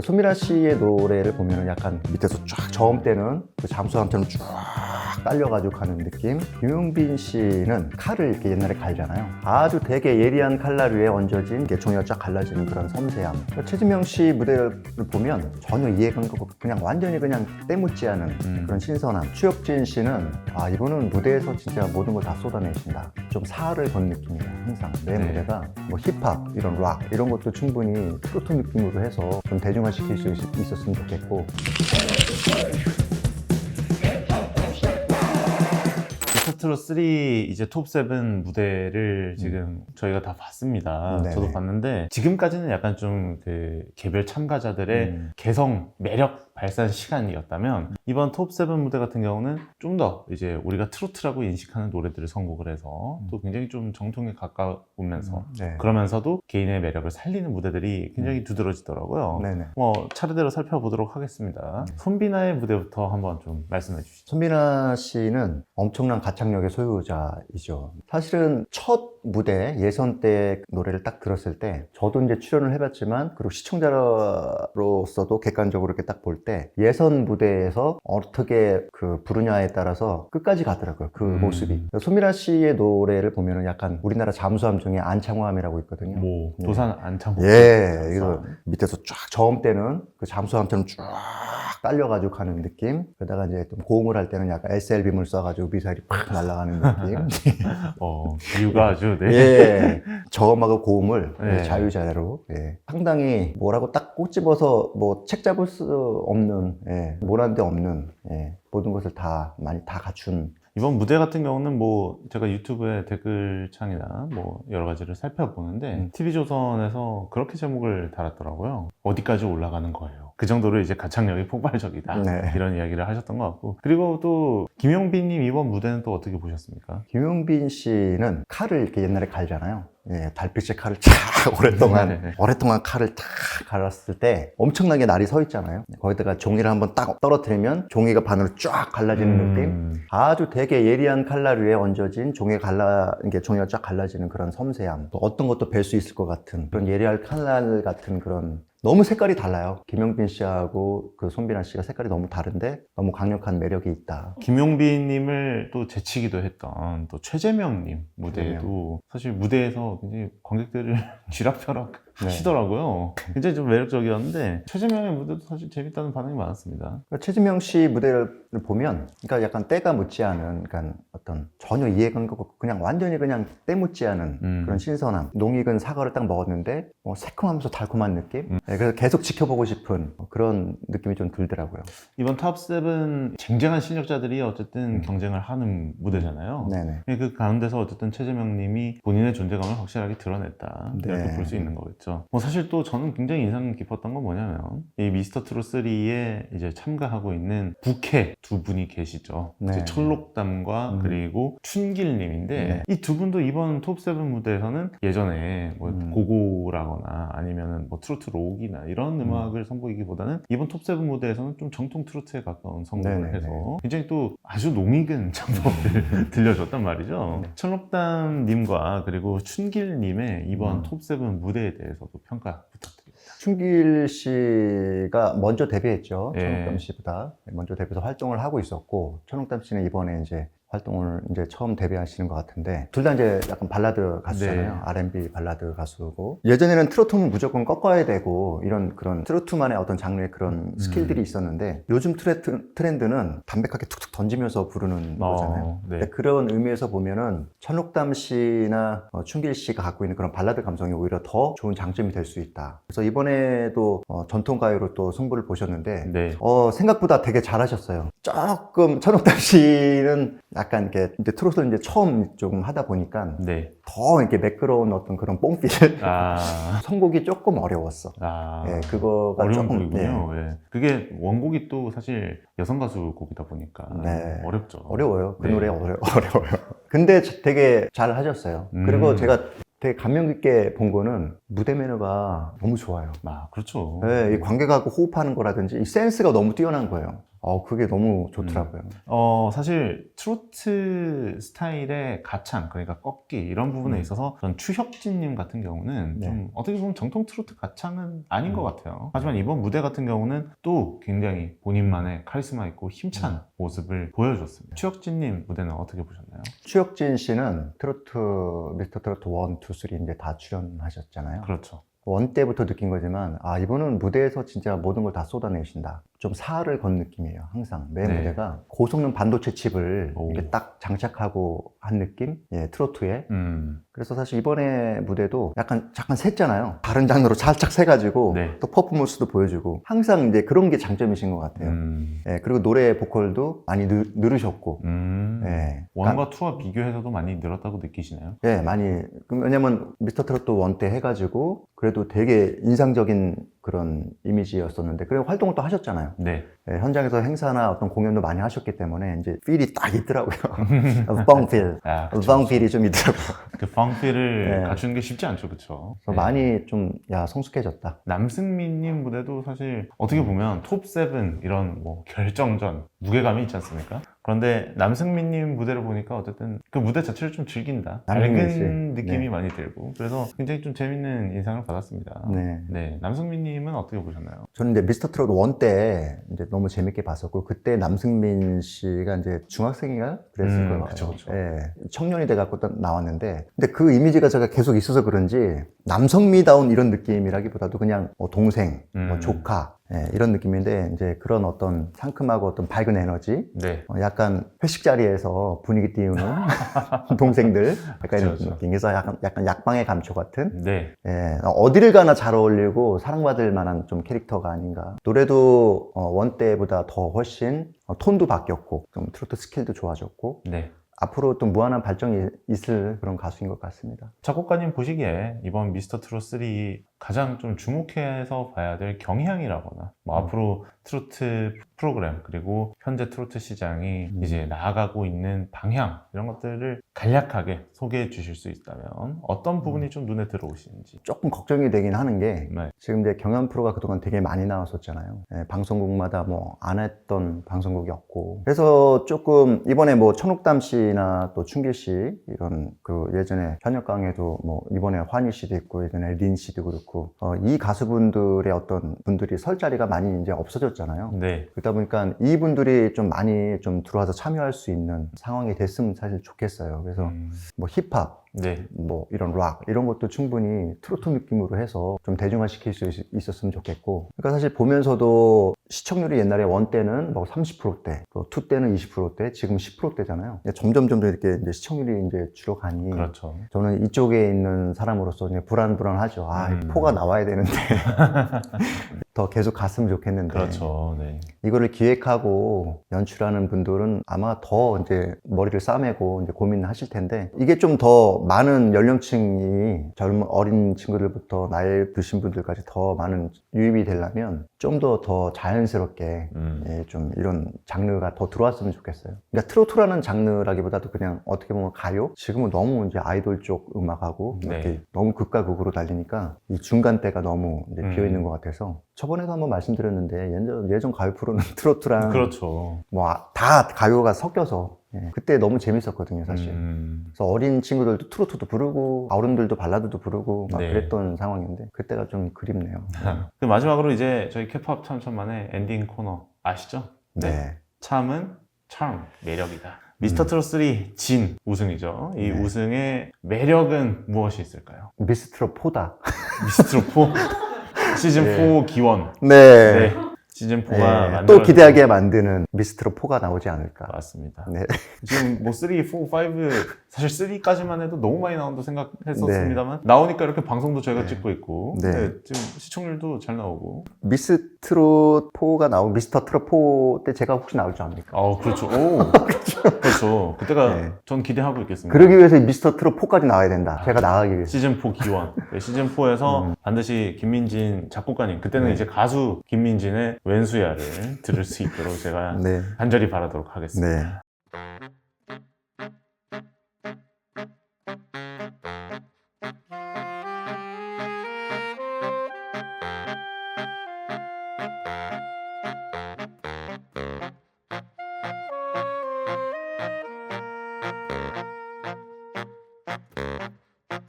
소미라 씨의 노래를 보면 약간 밑에서 쫙 저음 때는 그 잠수함처럼 쫙 깔려가지고 가는 느낌. 김용빈 씨는 칼을 이렇게 옛날에 갈잖아요. 아주 되게 예리한 칼날 위에 얹어진 이렇게 종이가 쫙 갈라지는 그런 섬세함. 그러니까 최진명 씨 무대를 보면 전혀 이해가 안 가고 그냥 완전히 그냥 때묻지 않은 음. 그런 신선함. 추혁진 씨는 아 이분은 무대에서 진짜 모든 걸 다 쏟아내신다. 좀 사활을 건 느낌이에요. 항상 내 네. 무대가 뭐 힙합 이런 락 이런 것도 충분히 트로트 느낌으로 해서 좀 대중화시킬 수 있- 있었으면 좋겠고 미스터트롯 3 이제 톱7 무대를 지금 저희가 다 봤습니다. 음. 네네. 저도 봤는데 지금까지는 약간 좀 그 개별 참가자들의 음. 개성, 매력 발산 시간이었다면 이번 톱7 무대 같은 경우는 좀 더 이제 우리가 트로트라고 인식하는 노래들을 선곡을 해서 또 굉장히 좀 정통에 가까우면서 네. 그러면서도 개인의 매력을 살리는 무대들이 굉장히 두드러지더라고요. 네네. 뭐 차례대로 살펴보도록 하겠습니다. 손비나의 무대부터 한번 좀 말씀해 주시죠. 손민아 씨는 엄청난 가창력의 소유자이죠. 사실은 첫 무대 예선 때 노래를 딱 들었을 때 저도 이제 출연을 해봤지만 그리고 시청자로서도 객관적으로 이렇게 딱 볼 때 예선 무대에서 어떻게 그 부르냐에 따라서 끝까지 가더라고요. 그 음. 모습이. 손민아 씨의 노래를 보면은 약간 우리나라 잠수함 중에 안창호함이라고 있거든요. 뭐 네. 도산 안창호 예, 이거 밑에서 쫙 저음 때는 그 잠수함처럼 쫙 깔려가지고 가는 느낌. 그러다가 이제 좀 고음을 할 때는 약간 SLB물 쏴가지고 미사일이 팍 날아가는 느낌. 어 뷰가 아주 네. 예, 저음하고 고음을 네. 예, 자유자재로 예. 상당히 뭐라고 딱 꼬집어서 뭐 책 잡을 수 없는 예, 모란 데 없는 예, 모든 것을 다 많이 다 갖춘 이번 무대 같은 경우는 뭐 제가 유튜브에 댓글창이나 뭐 여러 가지를 살펴보는데 음. TV조선에서 그렇게 제목을 달았더라고요. 어디까지 올라가는 거예요. 그 정도로 이제 가창력이 폭발적이다. 네. 이런 이야기를 하셨던 것 같고 그리고 또 김용빈님 이번 무대는 또 어떻게 보셨습니까? 김용빈 씨는 칼을 이렇게 옛날에 갈잖아요. 예, 달빛의 칼을 쫙 오랫동안 네. 오랫동안 칼을 탁 갈았을 때 엄청나게 날이 서 있잖아요. 거기다가 종이를 한번 딱 떨어뜨리면 종이가 반으로 쫙 갈라지는 느낌. 음, 아주 되게 예리한 칼날 위에 얹어진 종이가 갈라 이게 종이가 쫙 갈라지는 그런 섬세함. 또 어떤 것도 뵐 수 있을 것 같은 그런 예리한 칼날 같은 그런 너무 색깔이 달라요. 김용빈 씨하고 그 손빈아 씨가 색깔이 너무 다른데 너무 강력한 매력이 있다. 김용빈님을 또 제치기도 했던 또 최재명님 무대에도 사실 무대에서 굉장히 관객들을 쥐락펴락 네. 하시더라고요. 굉장히 좀 매력적이었는데 최재명의 무대도 사실 재밌다는 반응이 많았습니다. 그러니까 최지명 씨 무대를 보면, 그러니까 약간 때가 묻지 않은, 그러니까 어떤 전혀 이해가 안 가고 그냥 완전히 그냥 때 묻지 않은 음. 그런 신선함. 농익은 사과를 딱 먹었는데, 뭐 새콤하면서 달콤한 느낌? 음. 네, 그래서 계속 지켜보고 싶은 그런 느낌이 좀 들더라고요. 이번 탑7 쟁쟁한 실력자들이 어쨌든 음. 경쟁을 하는 무대잖아요. 네네. 그 가운데서 어쨌든 최재명 님이 본인의 존재감을 확실하게 드러냈다 이렇게 네. 볼 수 있는 거겠죠. 뭐 사실 또 저는 굉장히 인상 깊었던 건 뭐냐면 이 미스터 트롯 3에 이제 참가하고 있는 부캐 두 분이 계시죠. 네. 이제 철록담과 음. 그리고 춘길님인데 네. 이두 분도 이번 톱7 무대에서는 예전에 뭐 음. 고고라거나 아니면은 뭐 트로트 록이나 이런 음. 음악을 선보이기보다는 이번 톱7 무대에서는 좀 정통 트로트에 가까운 선곡을 네네네. 해서 굉장히 또 아주 농익은 작곡을 들려줬단 말이죠. 네. 철록담님과 그리고 춘길님의 이번 음. 톱7 무대에 대해서 도 평가 부탁드립니다. 충길 씨가 먼저 데뷔했죠. 예. 천옥담 씨보다. 먼저 데뷔해서 활동을 하고 있었고, 천옥담 씨는 이번에 이제 활동을 이제 처음 데뷔하시는 것 같은데, 둘 다 이제 약간 발라드 가수잖아요. 네. R&B 발라드 가수고. 예전에는 트로트는 무조건 꺾어야 되고, 이런 그런 트로트만의 어떤 장르의 그런 음. 스킬들이 있었는데, 요즘 트레트, 트렌드는 담백하게 툭툭 던지면서 부르는 거잖아요. 어, 네. 근데 그런 의미에서 보면은 천옥담 씨나 어, 춘길 씨가 갖고 있는 그런 발라드 감성이 오히려 더 좋은 장점이 될 수 있다. 그래서 이번에도 어, 전통 가요로 또 승부를 보셨는데 네. 어, 생각보다 되게 잘하셨어요. 조금 천옥담 씨는 약간 이렇게 이제 트롯을 이제 처음 조금 하다 보니까 네. 더 이렇게 매끄러운 어떤 그런 뽕필 아. 선곡이 조금 어려웠어. 아. 예, 그거가 어려운 조금 곡이군요. 예. 그게 원곡이 또 사실 여성 가수 곡이다 보니까 네. 어렵죠. 어려워요. 그 네. 노래 어려, 어려워요. 근데 저- 되게 잘 하셨어요. 음. 그리고 제가 되게 감명 깊게 본 거는 무대 매너가 너무 좋아요. 아, 그렇죠. 네, 이 관객하고 호흡하는 거라든지 이 센스가 너무 뛰어난 거예요. 어, 그게 너무 좋더라고요. 어, 사실 트로트 스타일의 가창, 그러니까 꺾기 이런 부분에 음. 있어서 전 추혁진님 같은 경우는 네. 좀 어떻게 보면 정통 트로트 가창은 아닌 음. 것 같아요. 하지만 이번 무대 같은 경우는 또 굉장히 본인만의 카리스마 있고 힘찬 음. 모습을 보여줬습니다. 추혁진님 무대는 어떻게 보셨나요? 추혁진 씨는 트로트, 미스터 트로트 1, 2, 3 이제 다 출연하셨잖아요. 그렇죠. 원 때부터 느낀 거지만, 아, 이분은 무대에서 진짜 모든 걸 다 쏟아내신다. 좀 사활을 건 느낌이에요, 항상. 매 네. 무대가 고성능 반도체 칩을 오. 이렇게 딱 장착하고 한 느낌? 예, 트로트에. 음, 그래서 사실 이번에 무대도 약간 잠깐 샜잖아요. 다른 장르로 살짝 새가지고 네. 또 퍼포먼스도 보여주고 항상 이제 그런 게 장점이신 것 같아요. 음, 예, 그리고 노래 보컬도 많이 늘, 늘으셨고, 음. 예, 원과 투와 비교해서도 많이 늘었다고 느끼시나요? 예, 많이. 그 왜냐면 미스터 트로트 원때 해가지고 그래도 되게 인상적인 그런 이미지였었는데 그리고 활동을 또 하셨잖아요. 네. 예, 현장에서 행사나 어떤 공연도 많이 하셨기 때문에 이제 필이 딱 있더라고요. 뻥필. 아, 그쵸, 뻥필이 좀 있더라고요. 그 펑필을 네. 갖추는 게 쉽지 않죠? 그래서 네. 많이 좀, 야, 성숙해졌다. 남승민님 무대도 사실 어떻게 보면 톱 세븐 이런 뭐 결정전 무게감이 있지 않습니까? 그런데 남승민님 무대를 보니까 어쨌든 그 무대 자체를 좀 즐긴다. 남승민 씨. 밝은 느낌이 네. 많이 들고 그래서 굉장히 좀 재밌는 인상을 받았습니다. 네. 네, 남승민님은 어떻게 보셨나요? 저는 이제 미스터 트롯 원 때 이제 너무 재밌게 봤었고 그때 남승민 씨가 이제 중학생인가 그랬을 음, 거예요. 그쵸, 그쵸. 예. 청년이 돼 갖고 나왔는데 근데 그 이미지가 제가 계속 있어서 그런지 남성미다운 이런 느낌이라기보다도 그냥 뭐 동생, 뭐 음. 조카 예, 이런 느낌인데 이제 그런 어떤 상큼하고 어떤 밝은 에너지 네. 어, 약간 회식 자리에서 분위기 띄우는 동생들 약간 이런 그쵸. 느낌. 그래서 약간 약간 약방의 감초 같은 네. 예, 어디를 가나 잘 어울리고 사랑받을 만한 좀 캐릭터가 아닌가. 노래도 어, 원 때보다 더 훨씬 어, 톤도 바뀌었고, 좀 트로트 스킬도 좋아졌고, 네. 앞으로 또 무한한 발전이 있을 그런 가수인 것 같습니다. 작곡가님 보시기에 이번 미스터 트롯 3 가장 좀 주목해서 봐야 될 경향이라거나 뭐 음. 앞으로 트로트 프로그램 그리고 현재 트로트 시장이 음. 이제 나아가고 있는 방향 이런 것들을 간략하게 소개해 주실 수 있다면 어떤 부분이 좀 눈에 들어오시는지 조금 걱정이 되긴 하는 게, 네. 지금 이제 경연 프로가 그동안 되게 많이 나왔었잖아요. 예, 방송국마다 뭐 안 했던 방송국이 없고. 그래서 조금 이번에 뭐 천옥담 씨나 또 춘길 씨 이런 그 예전에 현역 강에도 뭐 이번에 환희 씨도 있고 예전에 린 씨도 그렇고 어, 이 가수분들의 어떤 분들이 설 자리가 많이 이제 없어졌잖아요. 네. 그러다 보니까 이분들이 좀 많이 좀 들어와서 참여할 수 있는 상황이 됐으면 사실 좋겠어요. 그래서 음, 뭐 힙합 네. 뭐 이런 락 이런 것도 충분히 트로트 느낌으로 해서 좀 대중화 시킬 수 있- 있었으면 좋겠고 그러니까 사실 보면서도 시청률이 옛날에 원 때는 뭐 30%대 또투 때는 20%대 지금 10%대잖아요 점점 점점 이렇게 이제 시청률이 이제 줄어가니 그렇죠. 저는 이쪽에 있는 사람으로서 이제 불안불안하죠 아 음. 포가 나와야 되는데 더 계속 갔으면 좋겠는데 그렇죠. 네. 이거를 기획하고 연출하는 분들은 아마 더 이제 머리를 싸매고 이제 고민하실 텐데 이게 좀 더 많은 연령층이 젊은 어린 친구들부터 나이 드신 분들까지 더 많은 유입이 되려면 좀 더 더 자연스럽게 음. 예, 좀 이런 장르가 더 들어왔으면 좋겠어요. 그러니까 트로트라는 장르라기보다도 그냥 어떻게 보면 가요? 지금은 너무 이제 아이돌 쪽 음악하고 네. 이렇게 너무 극과 극으로 달리니까 이 중간 대가 너무 이제 음. 비어 있는 것 같아서 저번에도 한번 말씀드렸는데 예전, 예전 가요 프로는 트로트랑 그렇죠. 뭐 다 가요가 섞여서 예, 그때 너무 재밌었거든요 사실. 음, 그래서 어린 친구들도 트로트도 부르고 어른들도 발라드도 부르고 막 네. 그랬던 상황인데 그때가 좀 그립네요. 그 마지막으로 이제 저희 캐팝 참천만의 엔딩 코너 아시죠? 네. 참은 참 매력이다. 미스터 트롯 3 진 우승이죠. 이 네. 우승의 매력은 무엇이 있을까요? 미스트로 포다. 미스트롯 4 시즌 네. 4 기원. 네. 네. 시즌 4가 네, 만들어 또 기대하게 만드는 미스트로 4가 나오지 않을까. 맞습니다. 네. 지금 뭐 3, 4, 5 사실 3까지만 해도 너무 많이 나온다 생각했었습니다만 네. 나오니까 이렇게 방송도 저희가 네. 찍고 있고 네. 네, 지금 시청률도 잘 나오고 미스 트롯 4가 나오고 미스터 트롯 4때 제가 혹시 나올 줄 압니까? 아 그렇죠. 오 그렇죠. 그때가 네. 전 기대하고 있겠습니다. 그러기 위해서 미스터 트롯 4까지 나와야 된다. 제가 나가기 위해서. 시즌 4 기원. 네, 시즌 4에서 음. 반드시 김민진 작곡가님, 그때는 네. 이제 가수 김민진의 왼수야를 들을 수 있도록 제가 네. 간절히 바라도록 하겠습니다. 네.